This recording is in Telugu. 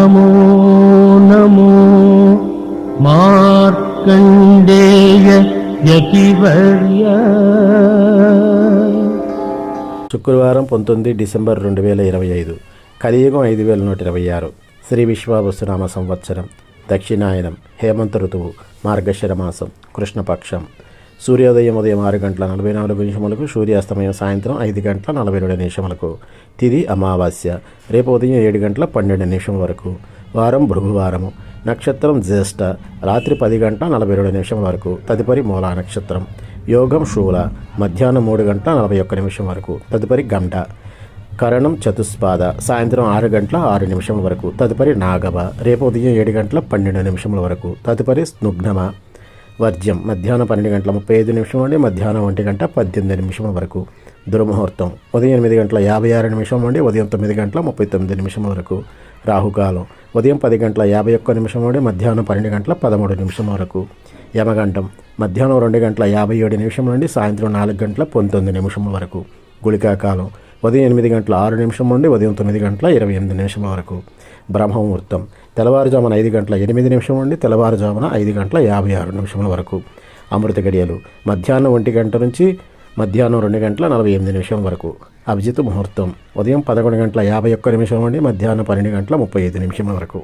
నమో నమో మార్కండేయ యతివర్య శుక్రవారం పంతొమ్మిది డిసెంబర్ రెండు వేల ఇరవై ఐదు కలియుగం ఐదు వేల నూట ఇరవై ఆరు శ్రీ విశ్వావసునామ సంవత్సరం దక్షిణాయనం హేమంత ఋతువు మార్గశిర మాసం కృష్ణపక్షం సూర్యోదయం ఉదయం ఆరు గంటల నలభై నాలుగు నిమిషములకు సూర్యాస్తమయం సాయంత్రం ఐదు గంటల నలభై రెండు నిమిషములకు. తిది అమావాస్య. రేపు ఉదయం ఏడు గంటల పన్నెండు నిమిషం వరకు. వారం భృగువారము నక్షత్రం జ్యేష్ఠ. రాత్రి పది గంటల నలభై రెండు నిమిషం వరకు. తదుపరి మూలా నక్షత్రం. యోగం శూల. మధ్యాహ్నం మూడు గంటల నలభై ఒక్క నిమిషం వరకు. తదుపరి గంట. కరణం చతుస్పాద సాయంత్రం ఆరు గంటల ఆరు నిమిషం వరకు. తదుపరి నాగవ. రేపు ఉదయం ఏడు గంటల పన్నెండు నిమిషముల వరకు. తదుపరి స్నుగ్నమ. వర్జ్యం. మధ్యాహ్నం పన్నెండు గంటల ముప్పై ఐదు నిమిషం నుండి మధ్యాహ్నం ఒంటి గంట పద్దెనిమిది నిమిషం వరకు దుర్ముహూర్తం. ఉదయం ఎనిమిది గంటల యాభై ఆరు నిమిషం నుండి ఉదయం తొమ్మిది గంటల ముప్పై తొమ్మిది నిమిషం వరకు రాహుకాలం. ఉదయం పది గంటల యాభై ఒక్క నిమిషం నుండి మధ్యాహ్నం పన్నెండు గంటల పదమూడు నిమిషం వరకు యమగంటం మధ్యాహ్నం రెండు గంటల యాభై ఏడు నిమిషం నుండి సాయంత్రం నాలుగు గంటల పంతొమ్మిది నిమిషం వరకు గుళికాకాలం. ఉదయం ఎనిమిది గంటల ఆరు నిమిషం నుండి ఉదయం తొమ్మిది గంటల ఇరవై ఎనిమిది నిమిషం వరకు బ్రహ్మముహూర్తం. తెల్లవారుజామున ఐదు గంటల ఎనిమిది నిమిషం నుండి తెల్లవారుజామున ఐదు గంటల యాభై ఆరు నిమిషముల వరకు. అమృత గడియలు మధ్యాహ్నం ఒంటి గంట నుంచి మధ్యాహ్నం రెండు గంటల నలభై ఎనిమిది నిమిషం వరకు. అభిజిత్ ముహూర్తం ఉదయం పదకొండు గంటల యాభై ఒక్క నిమిషం నుండి మధ్యాహ్నం పన్నెండు గంటల ముప్పై ఐదు నిమిషం వరకు.